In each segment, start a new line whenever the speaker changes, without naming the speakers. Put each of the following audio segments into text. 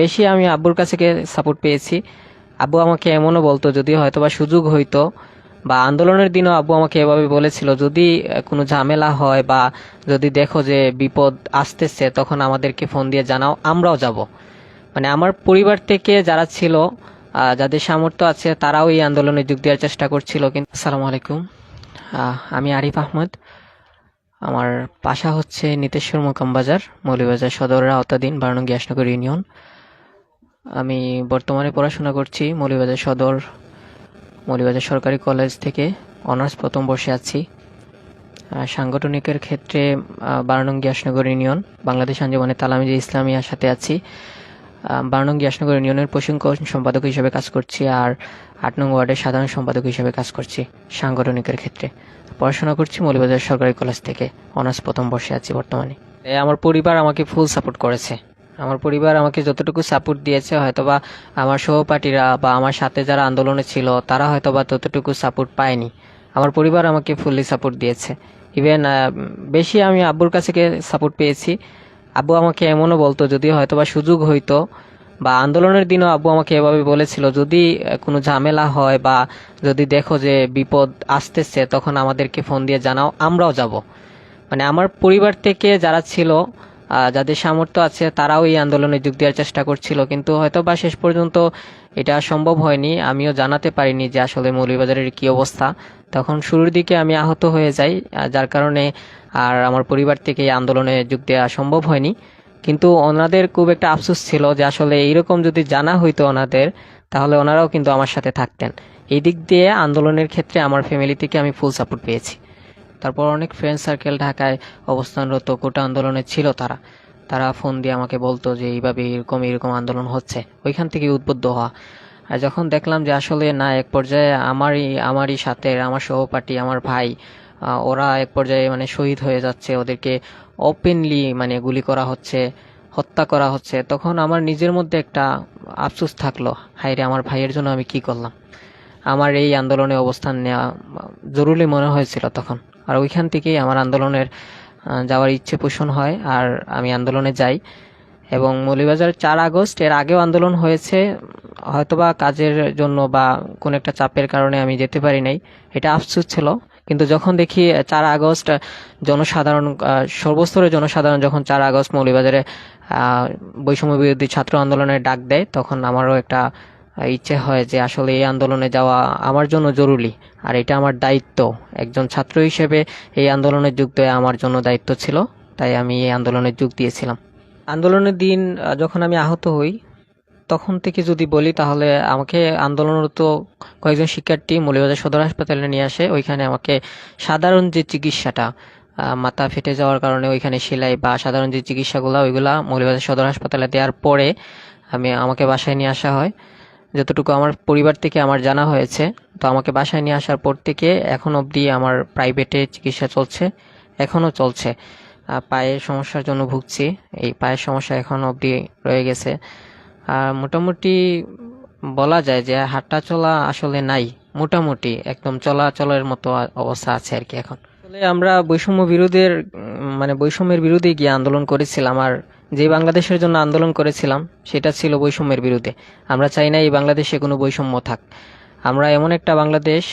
বেশি আমি আব্বুর কাছে সাপোর্ট পেয়েছি। আব্বু আমাকে এমনও বলতো, যদি হয়তো বা সুযোগ হইতো বা আন্দোলনের দিনও আব্বু আমাকে এভাবে বলেছিল, যদি কোনো ঝামেলা হয় বা যদি দেখো যে বিপদ আসতেছে, তখন আমাদেরকে ফোন দিয়ে জানাও, আমরাও যাব। মানে আমার পরিবার থেকে যারা ছিল যাদের সামর্থ্য আছে, তারাও এই আন্দোলনে যোগ দেওয়ার চেষ্টা করছিল। কিন্তু আসসালামু আলাইকুম। আমি আরিফ আহমদ। আমার বাসা হচ্ছে নিতেশ্বর মোকাম বাজার মৌলিবাজার সদরের আওতাধীন বারানঙ্গি আসনগর ইউনিয়ন। আমি বর্তমানে পড়াশোনা করছি মৌলিবাজার সদর মৌলিবাজার সরকারি কলেজ থেকে অনার্স প্রথম বর্ষে আছি। সাংগঠনিকের ক্ষেত্রে আহ, বারানঙ্গি আসনগর ইউনিয়ন বাংলাদেশ আঞ্জমানে তালামিজে ইসলামিয়ার সাথে আছি। বারানঙ্গি আসনগর ইউনিয়নের প্রশিক্ষণ সম্পাদক হিসেবে কাজ করছি আর আট নং ওয়ার্ডের সাধারণ সম্পাদক হিসেবে কাজ করছি সাংগঠনিকের ক্ষেত্রে। পড়াশোনা করছি মৌলিবাজার সরকারি কলেজ থেকে। অনার্স প্রথম বর্ষে আছি বর্তমানে। আমার পরিবার আমাকে ফুল সাপোর্ট করেছে। আমার পরিবার আমাকে যতটুকু সাপোর্ট দিয়েছে, হয়তোবা আমার সহপাঠীরা বা আমার সাথে যারা আন্দোলনে ছিল, তারা হয়তোবা ততটুকু সাপোর্ট পায়নি। আমার পরিবার আমাকে ফুললি সাপোর্ট দিয়েছে। ইভেন বেশি আমি আব্বুর কাছে সাপোর্ট পেয়েছি। আব্বু আমাকে এমনও বলতো, যদি হয়তোবা সুযোগ হইতো, বা আন্দোলনের দিনও আব্বু আমাকে এভাবে বলেছিল, যদি কোনো ঝামেলা হয় বা যদি দেখো যে বিপদ আসতেছে, তখন আমাদেরকে ফোন দিয়ে জানাও, আমরাও যাব। মানে আমার পরিবার থেকে যারা ছিল যাদের সামর্থ্য আছে তারাও এই আন্দোলনে যোগ দেওয়ার চেষ্টা করছিল। কিন্তু হয়তো বা শেষ পর্যন্ত এটা সম্ভব হয়নি। আমিও জানাতে পারিনি যে আসলে মৌলভীবাজারের কি অবস্থা। তখন শুরুর দিকে আমি আহত হয়ে যাই যার কারণে আর আমার পরিবার থেকে এই আন্দোলনে যোগ দেওয়া সম্ভব হয়নি। কিন্তু ওনাদের খুব একটা আফসোস ছিল যে আসলে এইরকম যদি জানা হইতো ওনাদের, তাহলে ওনারাও কিন্তু আমার সাথে থাকতেন। এই দিক দিয়ে আন্দোলনের ক্ষেত্রে আমার ফ্যামিলি থেকে আমি ফুল সাপোর্ট পেয়েছি। তারপর অনেক ফ্রেন্ড সার্কেল ঢাকায় অবস্থানরত কোটা আন্দোলনে ছিল তারা। তারা ফোন দিয়ে আমাকে বলতো যে, এইভাবে এরকম এরকম আন্দোলন হচ্ছে। ওইখান থেকে উদ্বুদ্ধ হওয়া। আর যখন দেখলাম যে আসলে না, এক পর্যায়ে আমারই আমারই সাথে, আমার সহপাঠী, আমার ভাই ওরা এক পর্যায়ে মানে শহীদ হয়ে যাচ্ছে, ওদেরকে ওপেনলি মানে গুলি করা হচ্ছে, হত্যা করা হচ্ছে, তখন আমার নিজের মধ্যে একটা আফসোস থাকল হাইরে আমার ভাইয়ের জন্য আমি কি করলাম? আমার এই আন্দোলনে অবস্থান নেওয়া জরুরি মনে হয়েছিল তখন। আর ওইখান থেকেই আমার আন্দোলনের যাওয়ার ইচ্ছে পোষণ হয় আর আমি আন্দোলনে যাই। এবং মৌলিবাজার চার আগস্ট, এর আগেও আন্দোলন হয়েছে। হয়তোবা কাজের জন্য বা কোনো একটা চাপের কারণে আমি যেতে পারি নাই। এটা আফসোস ছিল। কিন্তু যখন দেখি চার আগস্ট জনসাধারণ সর্বস্তরের জনসাধারণ যখন চার আগস্ট মৌলিবাজারে বৈষম্য বিরোধী ছাত্র আন্দোলনের ডাক দেয়, তখন আমারও একটা ইচ্ছে হয় যে আসলে এই আন্দোলনে যাওয়া আমার জন্য জরুরি, আর এটা আমার দায়িত্ব। একজন ছাত্র হিসেবে এই আন্দোলনে যোগ দেওয়া আমার জন্য দায়িত্ব ছিল, তাই আমি এই আন্দোলনে যোগ দিয়েছিলাম। আন্দোলনের দিন যখন আমি আহত হই, তখন থেকে যদি বলি তাহলে আমাকে আন্দোলনরত কয়েকজন শিক্ষার্থী মৌলিবাজার সদর হাসপাতালে নিয়ে আসে। ওইখানে আমাকে সাধারণ যে চিকিৎসাটা মাথা ফেটে যাওয়ার কারণে ওইখানে সেলাই বা সাধারণ যে চিকিৎসাগুলো, ওইগুলা মৌলিবাজার সদর হাসপাতালে দেওয়ার পরে আমি, আমাকে বাসায় নিয়ে আসা হয়। যতটুকু আমার পরিবার থেকে আমার জানা হয়েছে, তো আমাকে বাসায় নিয়ে আসার পর থেকে এখন অবধি আমার প্রাইভেটে চিকিৎসা চলছে, এখনও চলছে। পায়ের সমস্যার জন্য ভুগছি, এই পায়ের সমস্যা এখন অবধি রয়ে গেছে। আর মোটামুটি বলা যায় যে হাঁটা চলা আসলে নাই, মোটামুটি একদম চলাচলের মতো অবস্থা আছে আর কি এখন। আসলে আমরা বৈষম্য বিরোধের মানে বৈষম্যের বিরুদ্ধে গিয়ে আন্দোলন করেছিলাম আর যে বাংলাদেশের জন্য আন্দোলন করেছিলাম সেটা ছিল বৈষম্যের বিরুদ্ধে। আমরা চাই না এই বাংলাদেশে কোনো বৈষম্য থাক। আমরা এমন একটা বাংলাদেশ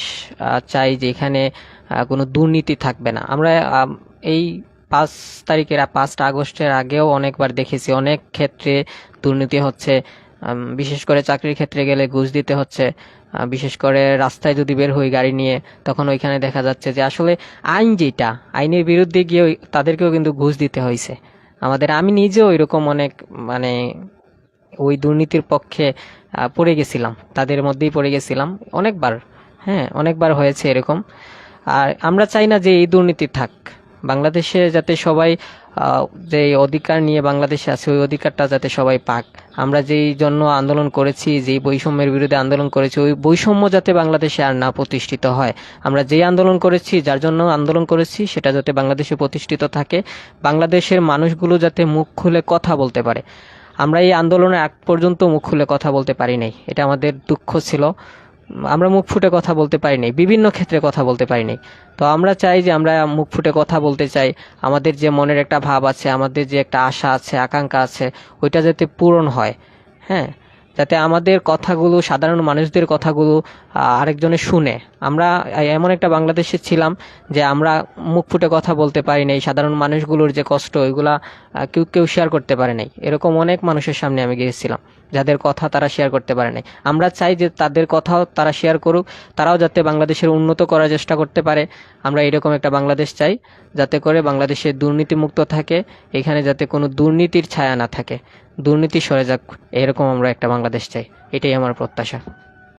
চাই যেখানে আহ, কোনো দুর্নীতি থাকবে না। আমরা এই পাঁচ তারিখের পাঁচটা আগস্টের আগেও অনেকবার দেখেছি। অনেক ক্ষেত্রে দুর্নীতি হচ্ছে বিশেষ করে চাকরির ক্ষেত্রে গেলে ঘুষ দিতে হচ্ছে। বিশেষ করে রাস্তায় যদি বের হই গাড়ি নিয়ে তখন ওইখানে দেখা যাচ্ছে যে আসলে আইন যেটা আইনের বিরুদ্ধে গিয়ে তাদেরকেও কিন্তু ঘুষ দিতে হয়েছে আমাদের, আমি নিজেও এরকম অনেক মানে ওই দুর্নীতির পক্ষে পড়ে গেছিলাম। তাদের মধ্যেই পড়ে গেছিলাম। অনেকবার হ্যাঁ অনেকবার হয়েছে এরকম। আর আমরা চাই না যে এই দুর্নীতি থাক। বাংলাদেশে যাতে সবাই যে অধিকার নিয়ে বাংলাদেশে আছে, ওই অধিকারটা যাতে সবাই পাক। আমরা যেই জন্য আন্দোলন করেছি, যেই বৈষম্যের বিরুদ্ধে আন্দোলন করেছি, ওই বৈষম্য যাতে বাংলাদেশে আর না প্রতিষ্ঠিত হয়। আমরা যেই আন্দোলন করেছি, যার জন্য আন্দোলন করেছি, সেটা যাতে বাংলাদেশে প্রতিষ্ঠিত থাকে, বাংলাদেশের মানুষগুলো যাতে মুখ খুলে কথা বলতে পারে। আমরা এই আন্দোলনে এক পর্যন্ত মুখ খুলে কথা বলতে পারি নাই। এটা আমাদের দুঃখ ছিল। আমরা মুখ ফুটে কথা বলতে পারি নাই বিভিন্ন ক্ষেত্রে কথা বলতে পারি নাই তো আমরা চাই যে আমরা মুখ ফুটে কথা বলতে চাই, আমাদের যে মনের একটা ভাব আছে, আমাদের যে একটা আশা আছে, আকাঙ্ক্ষা আছে, ওইটা যাতে পূরণ হয় হ্যাঁ? যাতে আমাদের কথাগুলো, সাধারণ মানুষদের কথাগুলো আরেকজনে শুনে। আমরা এমন একটা বাংলাদেশে ছিলাম যে আমরা মুখ ফুটে কথা বলতে পারি নাই, সাধারণ মানুষগুলোর যে কষ্ট ওইগুলা কেউ কেউ শেয়ার করতে পারে নাই। এরকম অনেক মানুষের সামনে আমি গিয়েছিলাম, যাদের কথা তারা শেয়ার করতে পারে নাই। আমরা চাই যে তাদের কথাও তারা শেয়ার করুক, তারাও যাতে বাংলাদেশের উন্নত করার চেষ্টা করতে পারে। আমরা এরকম একটা বাংলাদেশ চাই, যাতে করে বাংলাদেশে দুর্নীতিমুক্ত থাকে, এখানে যাতে কোনো দুর্নীতির ছায়া না থাকে। দুর্নীতি সরে যাক এরকম আমরা একটা বাংলাদেশ চাই। এটাই আমার প্রত্যাশা।